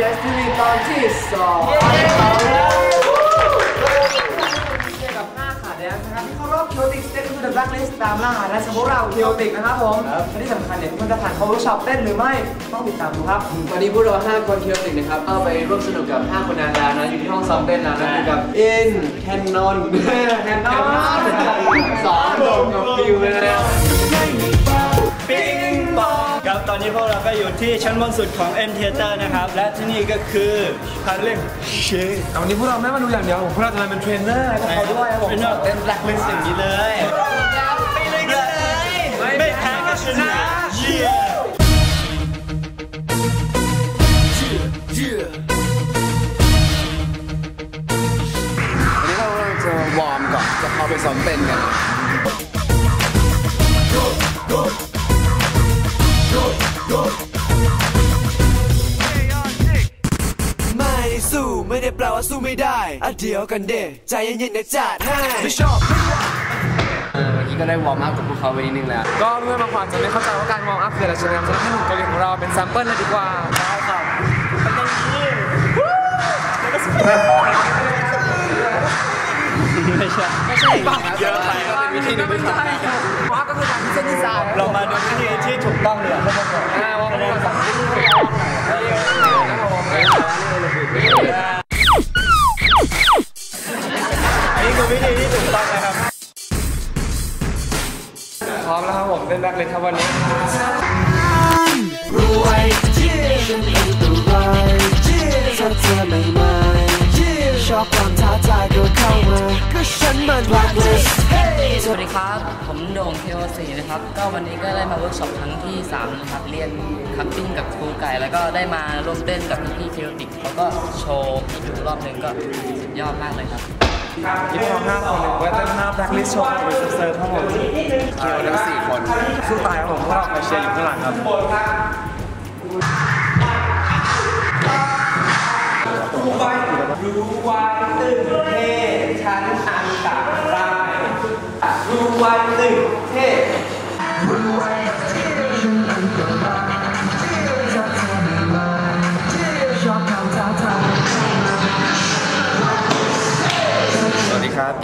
Destiny ตอนที่สองกับ5ขาแดนนะครับที่เข้ารอบเคียวติกสเต็ปทูเดอะแบ็คลิสต์ตามล่าหาและสมพวกเราเคียวติกนะครับผมและที่สำคัญเนี่ยทุกคนจะผ่านเขาเวิร์กช็อปเต้นหรือไม่ ต้องติดตามดูครับ วันนี้พวกเรา 5 คนเคียวติกนะครับเข้าไปร่วมสนุกกับ 5 คนนานแล้วนะ อยู่ที่ห้องซ้อมเต้นแล้วนะอยู่กับอินแคนนอนแคนนอนสองโดมกับฟิวเลยนะ นนี้พวกเราก็อยู่ที่ชั้นบนสุดของ M Theater นะครับ และที่นี่ก็คือพันเล่งเชเอาวันนี้พวกเราไม่มาดูอย่างเดียวผมพวกเราจะมาเป็นเทรนเนอร์ให้พวกเขาด้วยครับผมเป็นแบบเต็มแบล็คลิสต์อย่างนี้เลยไปเลยกันเลยไม่แพ้ก็ชนะเยี่ยวันนี้เราจะวอร์มก่อนจะเข้าไปซ้อมเต้นกัน ไม่ได้อะเดี๋ยวกันเดใจเย็นๆนะจัดให้ไม่ชอบเมื่อกี้ก็ได้วอร์มอัพกับพวกเขาไปนิดนึงแล้ว ก็เมื่อมาขวานจะไม่เข้าใจว่าการวอร์มอัพคืออะไรฉะนั้นจะให้หนุ่มเกาหลีของเราเป็นแซมเปิลเลยดีกว่าได้ครับเป็นอย่างนี้ไม่ใช่ไม่ใช่เยอะไปครับเป็นวิธีหนึ่งที่ทำได้วอร์มอัพก็คือการเส้นดีไซน์เรามาดูวิธีที่ถูกต้องเลยครับอ่าวอร์มอัพก็สั่งที่ถูกต้องอันนี้คือ วิธีที่ถูกต้องนะครับ พร้อมแล้วครับผมเป็นแบ็คเลยครับวันนี้รวยที่ฉันเป็นตัวร้ายเยี่ยถ้าเธอไม่มาชอบความท้าทายก็เข้ามาก็ฉันมันรักเลยสวัสดีครับ ผมโด่งเทวสีนะครับ ก็วันนี้ก็ได้มาเวิร์กช็อปครั้งที่ 3 นะครับ เรียนคัพติ้งกับครูไก่ แล้วก็ได้มาร่วมเต้นกับพี่ๆเทวติกแล้วก็โชว์อีกรอบหนึ่งก็สุดยอดมากเลยครับ ยิปซอห้าคนนึงเวสเทิร์ห้าแบล็คลิสต์ชว์เป็เซอร์ทั้งหมดเกี่ยวทั้งสี่คนสู้ตายครับผมพวกเราไปเชียร์อยู่ข้างหลังครับรู้ไว้รู้ไตื่เท่ฉันอันตรายรู้ไว้ตื่นเท่รู้ไว้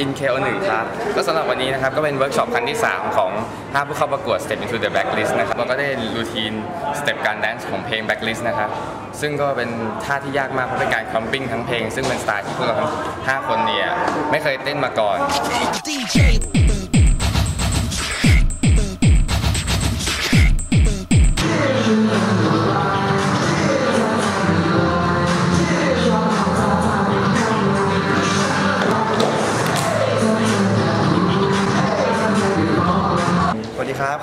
InKO1 ครับ ก็สำหรับวันนี้นะครับ ก็เป็นเวิร์กช็อปครั้งที่ 3 ของ5ผู้เข้าประกวด Step into the Blacklist นะครับเราก็ได้รูทีนสเต็ปการแดนซ์ของเพลง Blacklist นะครับ ซึ่งก็เป็นท่าที่ยากมากเพราะเป็นการคัมปิ้งทั้งเพลง ซึ่งเป็นสไตล์ที่พวกเราทั้ง5คนเนี่ยไม่เคยเต้นมาก่อน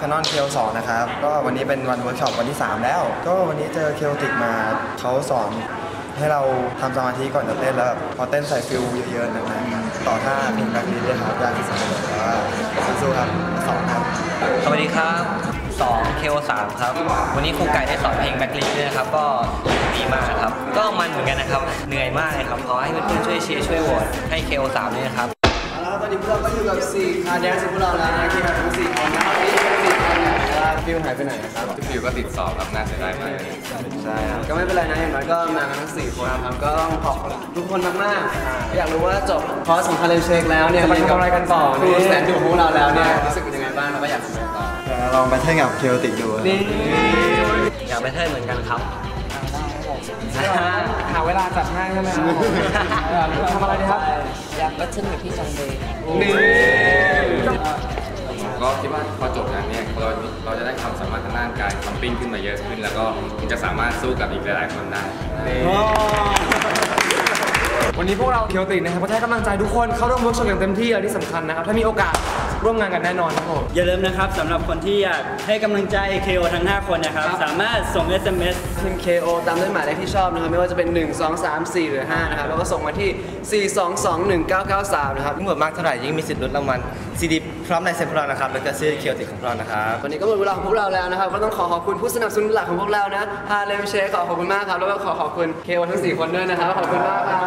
วัสดีครับคานอนเคลสองนะครับ ก็วันนี้เป็นวันเวิร์กช็อปวันที่ 3 แล้ว ก็วันนี้เจอเคลติกมาเขาสอนให้เราทำสมาธิก่อนจะเต้นแล้วแบบพอเต้นใส่ฟิลเยอะๆหนักๆต่อท่าเพลงแบบนี้ด้วยครับยากที่สุดเลยแต่ว่าสู้ๆครับสองครับสวัสดีครับ2 KO 3ครับ วันนี้ครูไก่ได้สอนเพลงแบ็คลิสด้วยนะครับ ก็ดีมากครับ ก็มันเหมือนกันนะครับ เหนื่อยมากเลยครับ ขอให้เพื่อนๆช่วยเชียร์ช่วยโหวตให้ KO 3ด้วยนะครับแล้วตอนนี้พวกเราก็อยู่กับ4คาแดนซ์ของพวกเราแล้วนะที่มาทั้ง4คนนะครับ ฟิวหายไปไหนนะครับฟิวก็ติดสอบครับน่าเสียดายมากใช่ครับก็ไม่เป็นไรนะอย่างน้อยก็มากันทั้ง4คนครับก็ต้องขอบคุณทุกคนมากๆอยากรู้ว่าจบคอร์สของคาเลนเชคแล้วเนี่ยมาทำอะไรกันต่อดูแสนดูของพวกเราแล้วเนี่ยรู้สึกยังไงบ้างเราก็อยากทำอะไรต่อเดี๋ยวลองไปเต้นกับเคลติกดูครับนี่อยากไปเทิร์นเหมือนกันครับหาเวลาจัดให้ใช่ไหมครับทำอะไรดีครับอยากไปเทิร์นกับพี่จังเดย์นี่ ก็คิดว่าพอจบงานเนี่ยเราเราจะได้ความสามารถทางด้านการคัมปิ้งขึ้นมาเยอะขึ้น แล้วก็จะสามารถสู้กับอีกหลายๆคนได้วันนี้พวกเราเคียวติกนะครับก็ให้กำลังใจทุกคนเข้าร่วมเวิร์กช็อปอย่างเต็มที่และที่สำคัญนะครับถ้ามีโอกาส ร่วมงานกันแน่นอนครับผม อย่าลืมนะครับสำหรับคนที่อยากให้กำลังใจ KO ทั้ง 5 คนนะครับสามารถส่ง SMS พิมพ์ KO ตามด้วยหมายเลขที่ชอบนะครับไม่ว่าจะเป็น 1 2 3 4 หรือ 5 นะครับ แล้วก็ส่งมาที่ 4 2 2 1 9 9 3 นะครับยิ่งหมดมากเท่าไหร่ยิ่งมีสิทธิ์ลุ้นรางวัลซีดีพร้อมในเซ็นพวกเรานะครับ แล้วก็ซื้อเคลติกของพวกเรานะครับ วันนี้ก็หมดเวลาของพวกเราแล้วนะครับ ก็ต้องขอขอบคุณผู้สนับสนุนหลักของพวกเรานะฮาเลมเชคขอขอบคุณมากครับ แล้วก็ขอขอบคุณ KO ทั้ง 4 คนด้วยนะครับ ขอบคุณมากครับ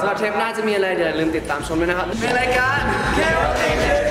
สำหรับเทปหน้าจะมีอะไรเดี๋ยวอย่าลืมติดตามชมด้วยนะครับในรายการ KO